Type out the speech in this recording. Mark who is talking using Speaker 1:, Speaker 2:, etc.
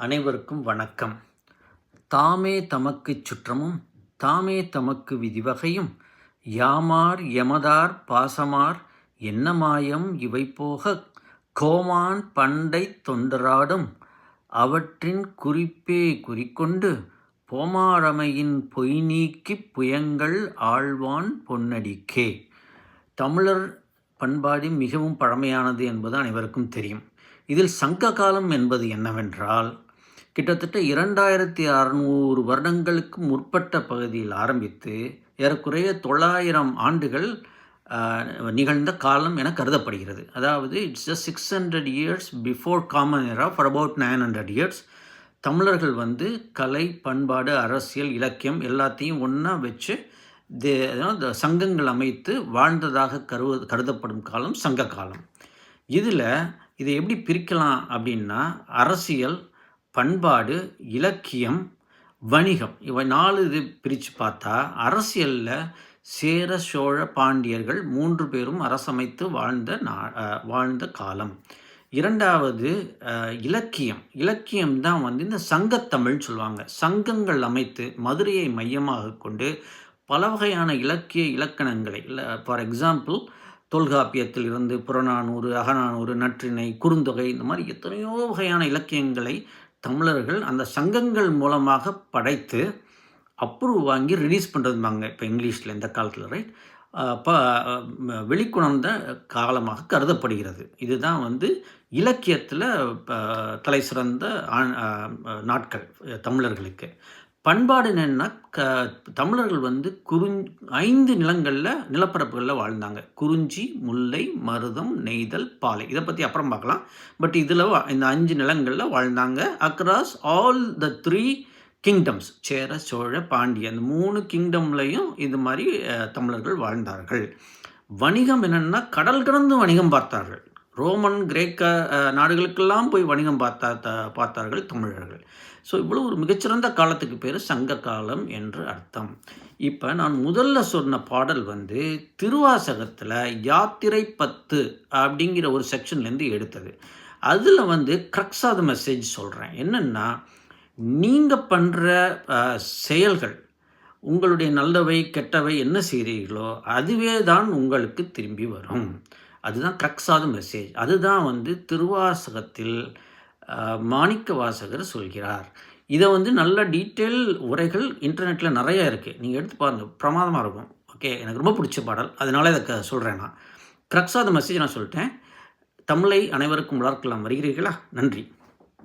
Speaker 1: அனைவருக்கும் வணக்கம். தாமே தமக்குச் சுற்றமும் தாமே தமக்கு விதிவகையும் யாமார் எமதார் பாசமார் என்ன மாயம் இவை போக கோமான் பண்டை தொண்டராடும் அவற்றின் குறிப்பே குறிக்கொண்டு போமாரமையின் பொய் நீக்கி புயங்கள் ஆழ்வான் பொன்னடிக்கே. தமிழர் பண்பாடு மிகவும் பழமையானது என்பது அனைவருக்கும் தெரியும். இதில் சங்க காலம் என்பது என்னவென்றால் கிட்டத்தட்ட இரண்டாயிரத்தி அறநூறு வருடங்களுக்கு முற்பட்ட பகுதியில் ஆரம்பித்து ஏறக்குறைய தொள்ளாயிரம் ஆண்டுகள் நிகழ்ந்த காலம் என கருதப்படுகிறது. அதாவது it's just six hundred years before common era for about nine hundred years தமிழர்கள் வந்து கலை பண்பாடு அரசியல் இலக்கியம் எல்லாத்தையும் ஒன்றா வச்சு தே சங்கங்கள் அமைத்து வாழ்ந்ததாக கருவ கருதப்படும் காலம் சங்க காலம். இதில் இதை எப்படி பிரிக்கலாம் அப்படின்னா அரசியல் பண்பாடு இலக்கியம் வணிகம் இவை நாலு இது பிரித்து பார்த்தா அரசியலில் சேர சோழ பாண்டியர்கள் மூன்று பேரும் அரசமைத்து வாழ்ந்த நா வாழ்ந்த காலம். இரண்டாவது இலக்கியம். இலக்கியம் தான் வந்து இந்த சங்கத்தமிழ் சொல்லுவாங்க. சங்கங்கள் அமைத்து மதுரையை மையமாக கொண்டு பல வகையான இலக்கிய இலக்கணங்களை இல்லை ஃபார் எக்ஸாம்பிள் தொல்காப்பியத்தில் இருந்து புறநானூறு அகநானூறு நற்றிணை குறுந்தொகை இந்த மாதிரி எத்தனையோ வகையான இலக்கியங்களை தமிழர்கள் அந்த சங்கங்கள் மூலமாக படைத்து அப்ரூவ் வாங்கி ரிலீஸ் பண்ணுறதுமாங்க இப்போ இங்கிலீஷில் இந்த காலத்தில் ரைட் அப்போ வெளிக்கொணர்ந்த காலமாக கருதப்படுகிறது. இதுதான் வந்து இலக்கியத்தில் தலை சிறந்த நாட்கள் தமிழர்களுக்கு. பண்பாடு என்னென்னா க தமிழர்கள் வந்து குறிஞ் ஐந்து நிலங்களில் நிலப்பரப்புகளில் வாழ்ந்தாங்க. குறிஞ்சி முல்லை மருதம் நெய்தல் பாலை. இதை பற்றி அப்புறம் பார்க்கலாம். பட் இதில் இந்த அஞ்சு நிலங்களில் வாழ்ந்தாங்க. Across all the three kingdoms Chera Chola Pandya அந்த மூணு கிங்டம்லையும் இது மாதிரி தமிழர்கள் வாழ்ந்தார்கள். வணிகம் என்னென்னா கடல் கடந்து வணிகம் பார்த்தார்கள். ரோமன் கிரேக்க நாடுகளுக்கெல்லாம் போய் வணிகம் பார்த்தா பார்த்தார்கள் தமிழர்கள். ஸோ இவ்வளோ ஒரு மிகச்சிறந்த காலத்துக்கு பேர் சங்க காலம் என்று அர்த்தம். இப்போ நான் முதல்ல சொன்ன பாடல் வந்து திருவாசகத்தில் யாத்திரை பத்து அப்படிங்கிற ஒரு செக்ஷன்லேருந்து எடுத்தது. அதில் வந்து க்ரக்ஸ் ஆஃப் மெசேஜ் சொல்கிறேன் என்னென்னா நீங்கள் பண்ணுற செயல்கள் உங்களுடைய நல்லவை கெட்டவை என்ன செய்கிறீர்களோ அதுவே தான் உங்களுக்கு திரும்பி வரும். அதுதான் க்ரக்ஸ் ஆஃப் மெசேஜ். அதுதான் வந்து திருவாசகத்தில் மாணிக்க வாசகர் சொல்கிறார். இதை வந்து நல்ல டீட்டெயில் உரைகள் இன்டர்நெட்டில் நிறையா இருக்குது நீங்கள் எடுத்து பாருங்கள் பிரமாதமாக இருக்கும். ஓகே எனக்கு ரொம்ப பிடிச்ச பாடல். அதனால இதை சொல்கிறேன் நான். க்ரக்ஸ் ஆஃப் மெசேஜ் நான் சொல்லிட்டேன். தமிழை அனைவருக்கும் வளர்க்கலாம். வருகிறீர்களா? நன்றி.